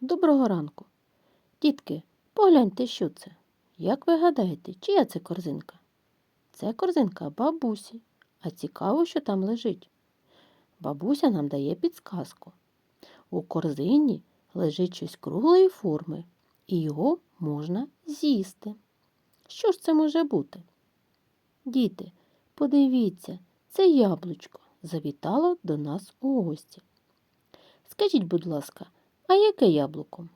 Доброго ранку. Дітки, погляньте, що це. Як ви гадаєте, чия це корзинка? Це корзинка бабусі. А цікаво, що там лежить. Бабуся нам дає підсказку. У корзині лежить щось круглої форми, і його можна з'їсти. Що ж це може бути? Діти, подивіться, це яблучко завітало до нас у гості. Скажіть, будь ласка, а яке яблуко?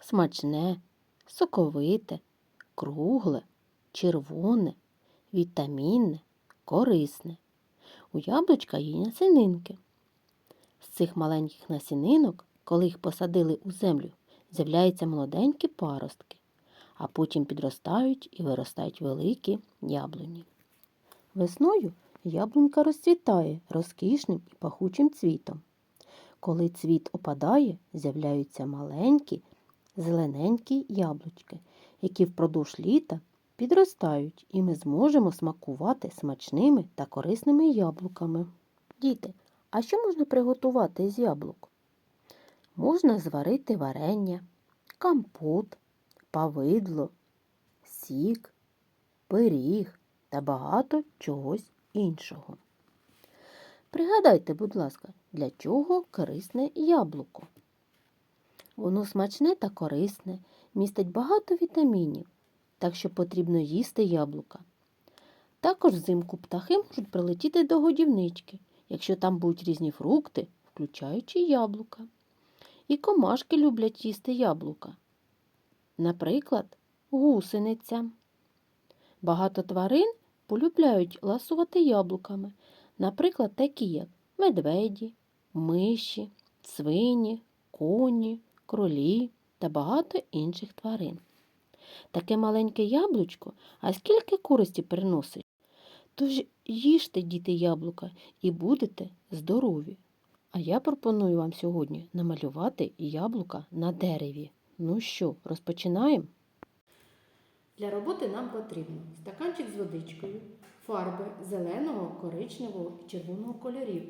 Смачне, соковите, кругле, червоне, вітамінне, корисне. У яблучка є насінинки. З цих маленьких насінинок, коли їх посадили у землю, з'являються молоденькі паростки, а потім підростають і виростають великі яблуні. Весною яблунька розцвітає розкішним і пахучим цвітом. Коли цвіт опадає, з'являються маленькі, зелененькі яблучки, які впродовж літа підростають, і ми зможемо смакувати смачними та корисними яблуками. Діти, а що можна приготувати з яблук? Можна зварити варення, компот, павидло, сік, пиріг та багато чогось іншого. Пригадайте, будь ласка, для чого корисне яблуко? Воно смачне та корисне, містить багато вітамінів, так що потрібно їсти яблука. Також взимку птахи можуть прилетіти до годівнички, якщо там будуть різні фрукти, включаючи яблука. І комашки люблять їсти яблука. Наприклад, гусениця. Багато тварин полюбляють ласувати яблуками, наприклад, такі як медведі, миші, свині, коні, кролі та багато інших тварин. Таке маленьке яблучко, а скільки користі приносить? Тож їжте, діти, яблука, і будете здорові. А я пропоную вам сьогодні намалювати яблука на дереві. Ну що, розпочинаємо? Для роботи нам потрібно стаканчик з водичкою, фарби зеленого, коричневого і червоного кольорів,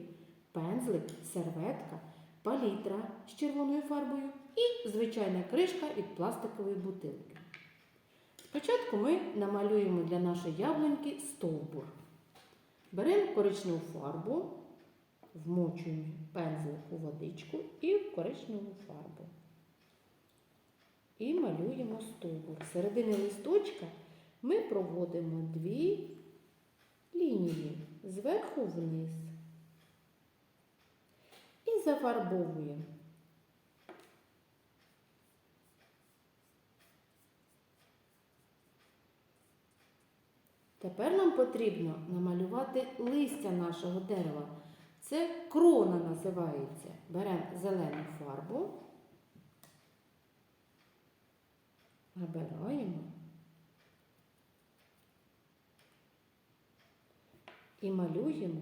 пензлик, серветка, палітра з червоною фарбою і звичайна кришка від пластикової бутилки. Спочатку ми намалюємо для нашої яблуньки стовбур. Беремо коричневу фарбу, вмочуємо пензлик у водичку і в коричневу фарбу. І малюємо стовбур. Середини листочка ми проводимо дві зверху вниз і зафарбовуємо. Тепер нам потрібно намалювати листя нашого дерева. Це крона називається. Беремо зелену фарбу, набираємо і малюємо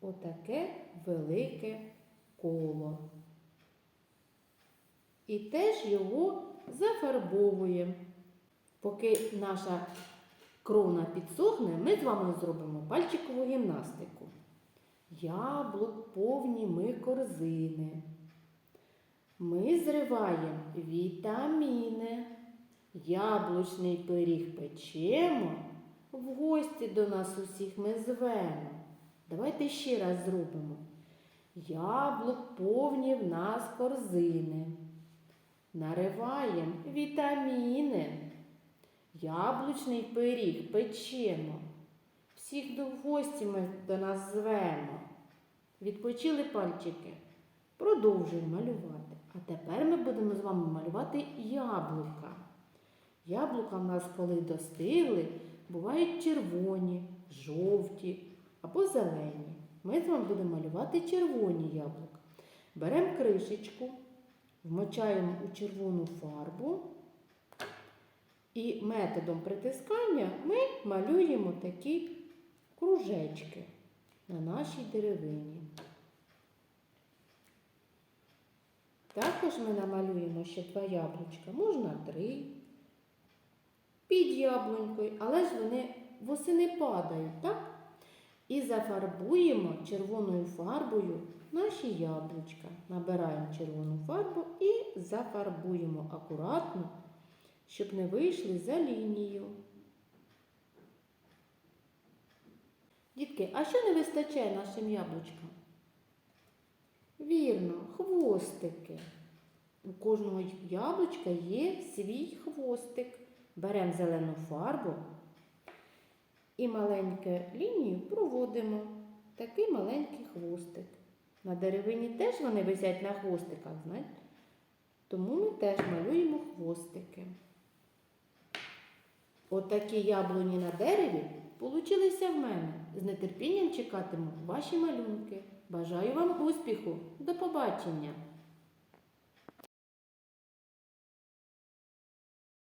отаке велике коло. І теж його зафарбовуємо. Поки наша крона підсохне, ми з вами зробимо пальчикову гімнастику. Яблук повні ми корзини. Ми зриваємо вітаміни. Яблучний пиріг печемо, в гості до нас усіх ми звемо. Давайте ще раз зробимо. Яблук повні в нас корзини. Нариваємо вітаміни. Яблучний пиріг печемо. Всіх до гості ми до нас звемо. Відпочили пальчики. Продовжуємо малювати. А тепер ми будемо з вами малювати яблука. Яблука в нас, коли достигли, бувають червоні, жовті або зелені. Ми з вами будемо малювати червоні яблука. Беремо кришечку, вмочаємо у червону фарбу. І методом притискання ми малюємо такі кружечки на нашій деревині. Також ми намалюємо ще два яблучка, можна три під яблунькою, але ж вони восени падають, так? І зафарбуємо червоною фарбою наші яблучка. Набираємо червону фарбу і зафарбуємо акуратно, щоб не вийшли за лінію. Дітки, а що не вистачає нашим яблучкам? Вірно, хвостики. У кожного яблучка є свій хвостик. Беремо зелену фарбу і маленьку лінію проводимо. Такий маленький хвостик. На деревині теж вони висять на хвостиках, знаєте? Тому ми теж малюємо хвостики. Отакі яблуні на дереві получилися в мене. З нетерпінням чекатиму ваші малюнки. Бажаю вам успіху. До побачення!